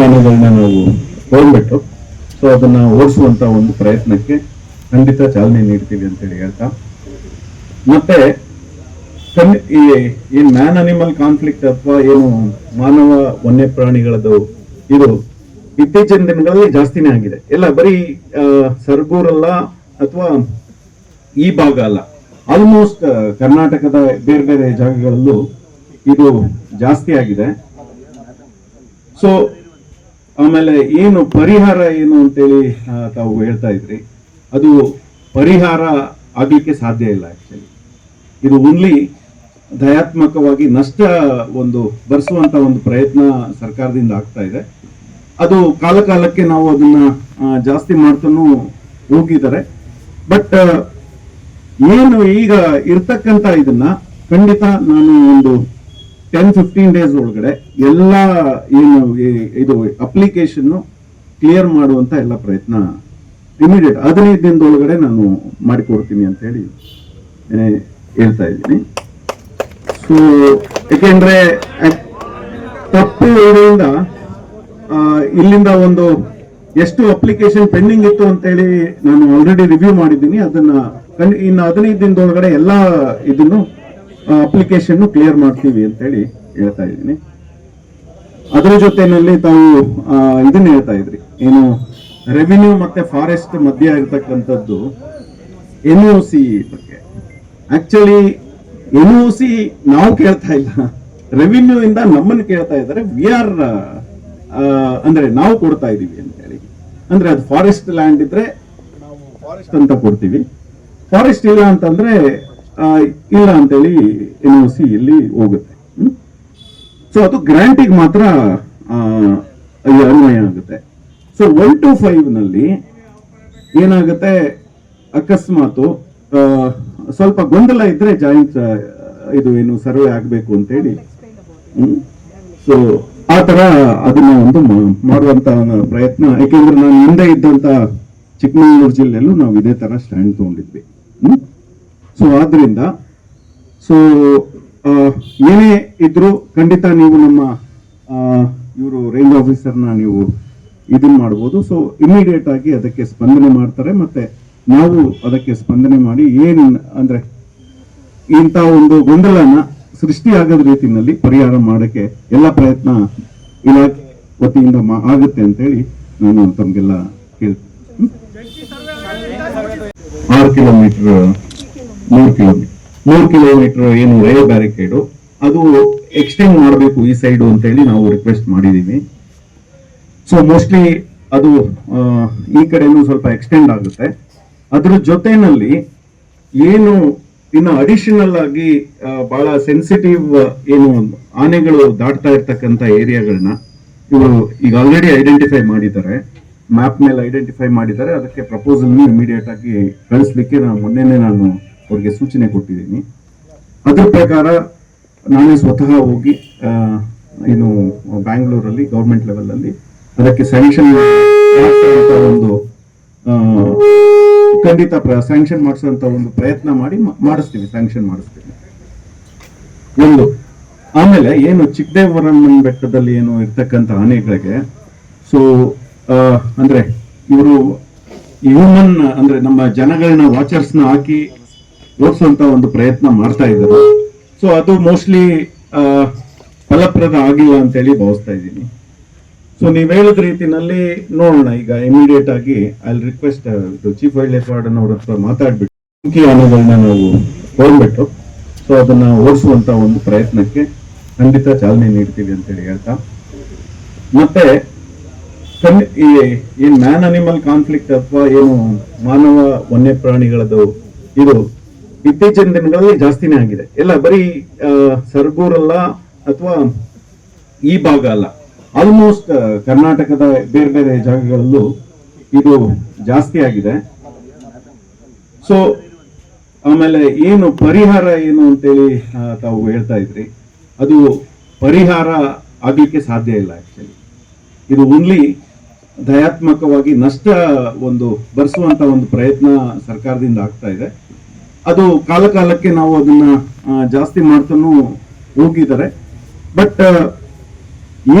ಯಾನಗಳನ್ನ ನಾವು ಹೋಗ್ಬಿಟ್ಟು ಸೊ ಅದನ್ನ ಓಡಿಸುವಂತ ಒಂದು ಪ್ರಯತ್ನಕ್ಕೆ ಖಂಡಿತ ಚಾಲನೆ ನೀಡ್ತೀವಿ ಅಂತೇಳಿ ಹೇಳ್ತಾ. ಮತ್ತೆ ಈ ಏನ್ ಮ್ಯಾನ್ ಅನಿಮಲ್ ಕಾನ್ಫ್ಲಿಕ್ಟ್ ಅಥವಾ ಏನು ಮಾನವ ವನ್ಯ ಪ್ರಾಣಿಗಳದ್ದು, ಇದು ಇತ್ತೀಚಿನ ದಿನಗಳಲ್ಲಿ ಜಾಸ್ತಿನೇ ಆಗಿದೆ. ಎಲ್ಲ ಬರೀ ಸರ್ಗೂರಲ್ಲ ಅಥವಾ ಈ ಭಾಗ ಅಲ್ಲ. ಆಲ್ಮೋಸ್ಟ್ ಕರ್ನಾಟಕದ ಬೇರೆ ಬೇರೆ ಜಾಗಗಳಲ್ಲೂ ಇದು ಜಾಸ್ತಿ ಆಗಿದೆ. ಸೊ ಆಮೇಲೆ ಏನು ಪರಿಹಾರ ಏನು ಅಂತೇಳಿ ತಾವು ಹೇಳ್ತಾ ಇದ್ರಿ. ಅದು ಪರಿಹಾರ ಆಗಲಿಕ್ಕೆ ಸಾಧ್ಯ ಇಲ್ಲ ಆ್ಯಕ್ಚುಲಿ ಇದು ಓನ್ಲಿ ದಯಾತ್ಮಕವಾಗಿ ನಷ್ಟ ಒಂದು ಬರೆಸುವಂಥ ಒಂದು ಪ್ರಯತ್ನ ಸರ್ಕಾರದಿಂದ ಆಗ್ತಾ ಇದೆ. ಅದು ಕಾಲ ಕಾಲಕ್ಕೆ ನಾವು ಅದನ್ನ ಜಾಸ್ತಿ ಮಾಡ್ತಾನು ಹೋಗಿದ್ದಾರೆ. ಬಟ್ ಏನು ಈಗ ಇರ್ತಕ್ಕಂತ ಇದನ್ನ ಖಂಡಿತ ನಾನು ಒಂದು ಟೆನ್ ಫಿಫ್ಟೀನ್ ಡೇಸ್ ಒಳಗಡೆ ಎಲ್ಲ, ಏನು ಇದು ಅಪ್ಲಿಕೇಶನ್ ಕ್ಲಿಯರ್ ಮಾಡುವಂತ ಎಲ್ಲ ಪ್ರಯತ್ನ ಇಮಿಡಿಯೇಟ್ ಹದಿನೈದು ದಿನದೊಳಗಡೆ ನಾನು ಮಾಡಿಕೊಡ್ತೀನಿ ಅಂತ ಹೇಳಿ ಹೇಳ್ತಾ ಇದ್ದೀನಿ. ಸೊ ಯಾಕೆಂದ್ರೆ ತಪ್ಪು ಇದರಿಂದ ಇಲ್ಲಿಂದ ಒಂದು ಎಷ್ಟು ಅಪ್ಲಿಕೇಶನ್ ಪೆಂಡಿಂಗ್ ಇತ್ತು ಅಂತೇಳಿ ನಾನು ಆಲ್ರೆಡಿ ರಿವ್ಯೂ ಮಾಡಿದ್ದೀನಿ. ಅದನ್ನ, ಇನ್ನು ಹದಿನೈದು ದಿನದೊಳಗಡೆ ಎಲ್ಲ ಇದನ್ನು ಅಪ್ಲಿಕೇಶನ್ ಕ್ಲಿಯರ್ ಮಾಡ್ತೀವಿ ಅಂತೇಳಿ ಹೇಳ್ತಾ ಇದ್ದೀನಿ. ಅದರ ಜೊತೆನಲ್ಲಿ ತಾವು ಇದನ್ನ ಹೇಳ್ತಾ ಇದ್ರಿ. ಏನು ರೆವಿನ್ಯೂ ಮತ್ತೆ ಫಾರೆಸ್ಟ್ ಮಧ್ಯ ಇರತಕ್ಕಂಥದ್ದು ಎನ್ ಯು ಸಿ ಬಗ್ಗೆ. ಆಕ್ಚುಲಿ ಎನ್ ಯು ಸಿ ನಾವು ಕೇಳ್ತಾ ಇಲ್ಲ. ರೆವಿನ್ಯೂ ಇಂದ ನಮ್ಮನ್ನು ಕೇಳ್ತಾ ಇದ್ದಾರೆ. ವಿ ಆರ್ ಅಂದ್ರೆ ನಾವು ಕೊಡ್ತಾ ಇದೀವಿ ಅಂತ ಹೇಳಿ. ಅಂದ್ರೆ ಅದು ಫಾರೆಸ್ಟ್ ಲ್ಯಾಂಡ್ ಇದ್ರೆ ನಾವು ಫಾರೆಸ್ಟ್ ಅಂತ ಕೊಡ್ತೀವಿ. ಫಾರೆಸ್ಟ್ ಇಲ್ಲ ಅಂತಂದ್ರೆ ಇಲ್ಲ ಅಂತೇಳಿ ಎನ್ ಒ ಸಿ ಇಲ್ಲಿ ಹೋಗುತ್ತೆ? ಸೊ ಅದು ಗ್ರಾಂಟಿಗೆ ಮಾತ್ರ ಅನ್ವಯ ಆಗುತ್ತೆ. ಸೊ ಒನ್ ಟು ಫೈವ್ನಲ್ಲಿ ಏನಾಗುತ್ತೆ? ಅಕಸ್ಮಾತು ಸ್ವಲ್ಪ ಗೊಂದಲ ಇದ್ರೆ ಜಾಯಿಂಟ್ ಇದು ಏನು ಸರ್ವೆ ಆಗಬೇಕು ಅಂತೇಳಿ. ಸೊ ಆ ಥರ ಅದನ್ನ ಒಂದು ಮಾಡುವಂತ ಪ್ರಯತ್ನ. ಯಾಕೆಂದ್ರೆ ನಾನು ಹಿಂದೆ ಇದ್ದಂತ ಚಿಕ್ಕಮಗಳೂರು ಜಿಲ್ಲೆಯಲ್ಲೂ ನಾವು ಇದೇ ತರ ಸ್ಟ್ಯಾಂಡ್ ತಗೊಂಡಿದ್ವಿ. ಸೊ ಆದ್ದರಿಂದ ಸೊ ಏನೇ ಇದ್ರು ಖಂಡಿತ ನೀವು ನಮ್ಮ ಇವರು ರೇಂಜ್ ಆಫೀಸರ್ನ ನೀವು ಇದನ್ನ ಮಾಡ್ಬೋದು. ಸೊ ಇಮಿಡಿಯೇಟ್ ಆಗಿ ಅದಕ್ಕೆ ಸ್ಪಂದನೆ ಮಾಡ್ತಾರೆ. ಮತ್ತೆ ನಾವು ಅದಕ್ಕೆ ಸ್ಪಂದನೆ ಮಾಡಿ ಏನು ಅಂದ್ರೆ ಇಂಥ ಒಂದು ಗೊಂದಲನ ಸೃಷ್ಟಿಯಾಗದ ರೀತಿಯಲ್ಲಿ ಪರಿಹಾರ ಮಾಡಕ್ಕೆ ಎಲ್ಲ ಪ್ರಯತ್ನ ಇಲಾಖೆ ವತಿಯಿಂದ ಆಗುತ್ತೆ ಅಂತೇಳಿ ನಾನು ತಮಗೆಲ್ಲ ಕೇಳ್ತೀನಿ? ಆರು ಕಿಲೋಮೀಟರ್ ಮೂರು ಕಿಲೋಮೀಟರ್ ಮೂರು ಕಿಲೋಮೀಟರ್ ಏನು ರೈಲ್ ಬ್ಯಾರಿಕೇಡು ಅದು ಎಕ್ಸ್ಟೆಂಡ್ ಮಾಡಬೇಕು ಈ ಸೈಡು ಅಂತೇಳಿ ನಾವು ರಿಕ್ವೆಸ್ಟ್ ಮಾಡಿದ್ದೀವಿ ಸೊ ಮೋಸ್ಟ್ಲಿ ಅದು ಈ ಕಡೆನೂ ಸ್ವಲ್ಪ ಎಕ್ಸ್ಟೆಂಡ್ ಆಗುತ್ತೆ. ಅದರ ಜೊತೆನಲ್ಲಿ ಏನು ಇನ್ನು ಅಡಿಷನಲ್ ಆಗಿ ಬಹಳ ಸೆನ್ಸಿಟಿವ್ ಏನು ಆನೆಗಳು ದಾಟ್ತಾ ಇರ್ತಕ್ಕಂಥ ಏರಿಯಾಗಳನ್ನ ಇವರು ಈಗ ಆಲ್ರೆಡಿ ಐಡೆಂಟಿಫೈ ಮಾಡಿದ್ದಾರೆ. ಮ್ಯಾಪ್ ಮೇಲೆ ಐಡೆಂಟಿಫೈ ಮಾಡಿದ್ದಾರೆ. ಅದಕ್ಕೆ ಪ್ರಪೋಸಲ್ ಇಮಿಡಿಯೇಟ್ ಆಗಿ ಕಳಿಸ್ಲಿಕ್ಕೆ ನಾನು ಮೊನ್ನೆನೆ ನಾನು ಅವ್ರಿಗೆ ಸೂಚನೆ ಕೊಟ್ಟಿದ್ದೀನಿ. ಅದ್ರ ಪ್ರಕಾರ ನಾನೇ ಸ್ವತಃ ಹೋಗಿ ಏನು ಬ್ಯಾಂಗ್ಳೂರಲ್ಲಿ ಗೌರ್ಮೆಂಟ್ ಲೆವೆಲಲ್ಲಿ ಅದಕ್ಕೆ ಸ್ಯಾಂಕ್ಷನ್ ಒಂದು ಖಂಡಿತ ಸ್ಯಾಂಕ್ಷನ್ ಮಾಡಿಸುವಂತ ಒಂದು ಪ್ರಯತ್ನ ಮಾಡಿ ಮಾಡಿಸ್ತೀನಿ ಸ್ಯಾಂಕ್ಷನ್ ಮಾಡಿಸ್ತೀವಿ. ಒಂದು. ಆಮೇಲೆ ಏನು ಚಿಕ್ಕದೇವರಮ್ಮನ ಬೆಟ್ಟದಲ್ಲಿ ಏನು ಇರ್ತಕ್ಕಂಥ ಆನೆಗಳಿಗೆ ಸೊ ಅಂದ್ರೆ ಇವರು ಹ್ಯೂಮನ್ ಅಂದ್ರೆ ನಮ್ಮ ಜನಗಳನ್ನ ವಾಚರ್ಸ್ನ ಹಾಕಿ ಓಡಿಸುವಂತ ಒಂದು ಪ್ರಯತ್ನ ಮಾಡ್ತಾ ಇದ್ದಾರೆ. ಸೊ ಅದು ಮೋಸ್ಟ್ಲಿ ಫಲಪ್ರದ ಆಗಿಲ್ಲ ಅಂತೇಳಿ ಭಾವಿಸ್ತಾ ಇದ್ದೀನಿ. ಸೊ ನೀವು ಹೇಳಿದ ರೀತಿನಲ್ಲಿ ನೋಡೋಣ. ಈಗ ಇಮಿಡಿಯೇಟ್ ಆಗಿ ಅಲ್ಲಿ request chief wildlife warden ಅವ್ರ ಹತ್ರ ಮಾತಾಡ್ಬಿಟ್ಟು, ಬೆಂಕಿ ನಾವು ಹೋಗ್ಬಿಟ್ಟು ಸೊ ಅದನ್ನ ಓಡಿಸುವಂತ ಒಂದು ಪ್ರಯತ್ನಕ್ಕೆ ಖಂಡಿತ ಚಾಲನೆ ನೀಡ್ತೀವಿ ಅಂತೇಳಿ ಹೇಳ್ತಾ. ಮತ್ತೆ ಈ ಏನ್ ಮ್ಯಾನ್ ಅನಿಮಲ್ ಕಾನ್ಫ್ಲಿಕ್ಟ್ ಅಥವಾ ಏನು ಮಾನವ ವನ್ಯ ಪ್ರಾಣಿಗಳದ್ದು ಇದು ಇತ್ತೀಚಿನ ದಿನಗಳಲ್ಲಿ ಜಾಸ್ತಿನೇ ಆಗಿದೆ. ಎಲ್ಲ ಬರೀ ಸರ್ಗೂರಲ್ಲ ಅಥವಾ ಈ ಭಾಗ ಅಲ್ಲ. ಆಲ್ಮೋಸ್ಟ್ ಕರ್ನಾಟಕದ ಬೇರೆ ಬೇರೆ ಜಾಗಗಳಲ್ಲೂ ಇದು ಜಾಸ್ತಿ ಆಗಿದೆ. ಸೊ ಆಮೇಲೆ ಏನು ಪರಿಹಾರ ಏನು ಅಂತೇಳಿ ತಾವು ಹೇಳ್ತಾ ಇದ್ರಿ. ಅದು ಪರಿಹಾರ ಆಗ್ಲಿಕ್ಕೆ ಸಾಧ್ಯ ಇಲ್ಲ ಆ್ಯಕ್ಚುಲಿ ಇದು ಓನ್ಲಿ ದಯಾತ್ಮಕವಾಗಿ ನಷ್ಟ ಒಂದು ಬರೆಸುವಂಥ ಒಂದು ಪ್ರಯತ್ನ ಸರ್ಕಾರದಿಂದ ಆಗ್ತಾ ಇದೆ. ಅದು ಕಾಲ ಕಾಲಕ್ಕೆ ನಾವು ಅದನ್ನ ಜಾಸ್ತಿ ಮಾಡ್ತಾನು ಹೋಗಿದ್ದಾರೆ. ಬಟ್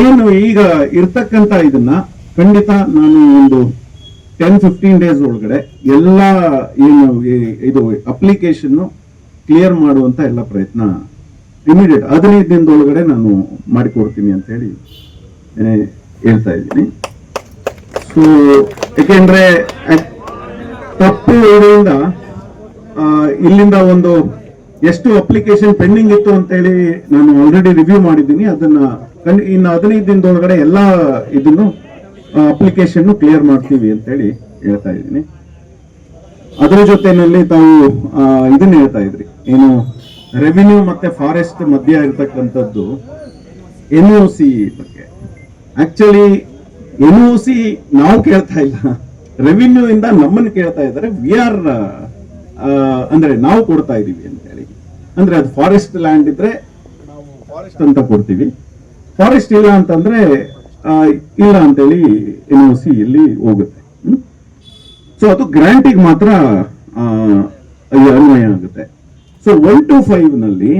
ಏನು ಈಗ ಇರ್ತಕ್ಕಂತ ಇದನ್ನ ಖಂಡಿತ ನಾನು ಒಂದು ಟೆನ್ ಫಿಫ್ಟೀನ್ ಡೇಸ್ ಒಳಗಡೆ ಎಲ್ಲ ಏನು ಇದು ಅಪ್ಲಿಕೇಶನ್ ಕ್ಲಿಯರ್ ಮಾಡುವಂತ ಎಲ್ಲ ಪ್ರಯತ್ನ ಇಮಿಡಿಯೇಟ್ ಹದಿನೈದು ದಿನದೊಳಗಡೆ ನಾನು ಮಾಡಿಕೊಡ್ತೀನಿ ಅಂತ ಹೇಳಿ ಹೇಳ್ತಾ ಇದ್ದೀನಿ. ಸೊ ಯಾಕೆಂದ್ರೆ ತಪ್ಪು ಇದರಿಂದ ಇಲ್ಲಿಂದ ಒಂದು ಎಷ್ಟು ಅಪ್ಲಿಕೇಶನ್ ಪೆಂಡಿಂಗ್ ಇತ್ತು ಅಂತೇಳಿ ನಾನು ಆಲ್ರೆಡಿ ರಿವ್ಯೂ ಮಾಡಿದ್ದೀನಿ. ಅದನ್ನ ಇನ್ನು ಹದಿನೈದು ದಿನದೊಳಗಡೆ ಎಲ್ಲ ಇದನ್ನು ಅಪ್ಲಿಕೇಶನ್ ಕ್ಲಿಯರ್ ಮಾಡ್ತೀವಿ ಅಂತೇಳಿ ಹೇಳ್ತಾ ಇದ್ದೀನಿ. ಅದರ ಜೊತೆಯಲ್ಲಿ ತಾವು ಇದನ್ನ ಹೇಳ್ತಾ ಇದ್ರಿ. ಏನು ರೆವಿನ್ಯೂ ಮತ್ತೆ ಫಾರೆಸ್ಟ್ ಮಧ್ಯ ಇರತಕ್ಕಂಥದ್ದು ಎನ್ ಒ ಸಿ ಬಗ್ಗೆ. ಆಕ್ಚುಲಿ ಎನ್ ಒ ಸಿ ನಾವು ಕೇಳ್ತಾ ಇಲ್ಲ. ರೆವಿನ್ಯೂ ಇಂದ ನಮ್ಮನ್ನು ಕೇಳ್ತಾ ಇದ್ದಾರೆ. ವಿ ಆರ್ ಅಂದ್ರೆ ನಾವು ಕೊಡ್ತಾ ಇದೀವಿ ಅಂತ ಹೇಳಿ. ಅಂದ್ರೆ ಅದು ಫಾರೆಸ್ಟ್ ಲ್ಯಾಂಡ್ ಇದ್ರೆ ನಾವು ಫಾರೆಸ್ಟ್ ಅಂತ ಕೊಡ್ತೀವಿ. ಫಾರೆಸ್ಟ್ ಇಲ್ಲ ಅಂತಂದ್ರೆ ಇಲ್ಲ ಅಂತೇಳಿ ಎನ್ ಒ ಸಿ ಇಲ್ಲಿ ಹೋಗುತ್ತೆ. ಸೊ ಅದು ಗ್ರಾಂಟಿಗೆ ಮಾತ್ರ ಅನ್ವಯ ಆಗುತ್ತೆ. ಸೊ ಒನ್ ಟು ಫೈವ್ನಲ್ಲಿ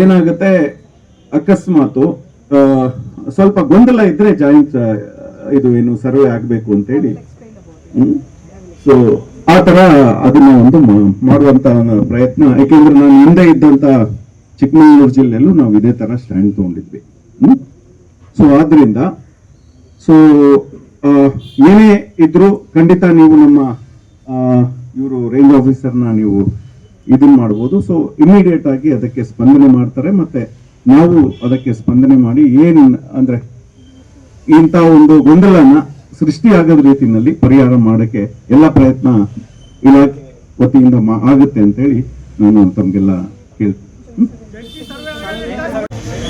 ಏನಾಗುತ್ತೆ? ಅಕಸ್ಮಾತು ಸ್ವಲ್ಪ ಗೊಂದಲ ಇದ್ರೆ ಜಾಯಿಂಟ್ ಇದು ಏನು ಸರ್ವೆ ಆಗಬೇಕು ಅಂತೇಳಿ ಸೊ ಆ ತರ ಅದನ್ನ ಒಂದು ಮಾಡುವಂತ ಪ್ರಯತ್ನ. ಯಾಕೆಂದ್ರೆ ನಾನು ಹಿಂದೆ ಇದ್ದಂತ ಚಿಕ್ಕಮಗಳೂರು ಜಿಲ್ಲೆಯಲ್ಲೂ ನಾವು ಇದೇ ತರ ಸ್ಟ್ಯಾಂಡ್ ತಗೊಂಡಿದ್ವಿ. ಸೊ ಆದ್ರಿಂದ ಸೊ ಏನೇ ಇದ್ರು ಖಂಡಿತ ನೀವು ನಮ್ಮ ಇವರು ರೇಂಜ್ ಆಫೀಸರ್ನ ನೀವು ಇದನ್ನ ಮಾಡ್ಬೋದು. ಸೊ ಇಮಿಡಿಯೇಟ್ ಆಗಿ ಅದಕ್ಕೆ ಸ್ಪಂದನೆ ಮಾಡ್ತಾರೆ. ಮತ್ತೆ ನಾವು ಅದಕ್ಕೆ ಸ್ಪಂದನೆ ಮಾಡಿ ಏನ್, ಅಂದ್ರೆ ಇಂಥ ಒಂದು ಗೊಂದಲನ ಸೃಷ್ಟಿ ಆಗದ ರೀತಿಯಲ್ಲಿ ಪರಿಹಾರ ಮಾಡಕ್ಕೆ ಎಲ್ಲ ಪ್ರಯತ್ನ ಇಲಾಖೆ ವತಿಯಿಂದ ಆಗುತ್ತೆ ಅಂತೇಳಿ ನಾನು ತಮಗೆಲ್ಲ ಕೇಳ್ತೀನಿ.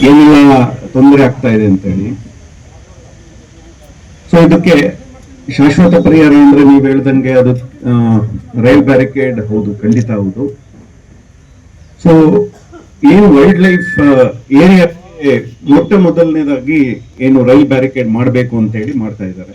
ಏನೆಲ್ಲ, ತೊಂದರೆ ಆಗ್ತಾ ಇದೆ ಅಂತೇಳಿ. ಸೊ ಇದಕ್ಕೆ ಶಾಶ್ವತ ಪರಿಹಾರ ಅಂದ್ರೆ ನೀವು ಹೇಳ್ದಂಗೆ ಅದು ರೈಲ್ ಬ್ಯಾರಿಕೇಡ್ ಹೌದು, ಖಂಡಿತ ಹೌದು. ಸೊ ಏನು ವೈಲ್ಡ್ ಲೈಫ್ ಏರಿಯಾ ಮೊಟ್ಟ ಮೊದಲನೇದಾಗಿ ಏನು ರೈಲ್ ಬ್ಯಾರಿಕೇಡ್ ಮಾಡಬೇಕು ಅಂತ ಹೇಳಿ ಮಾಡ್ತಾ ಇದ್ದಾರೆ.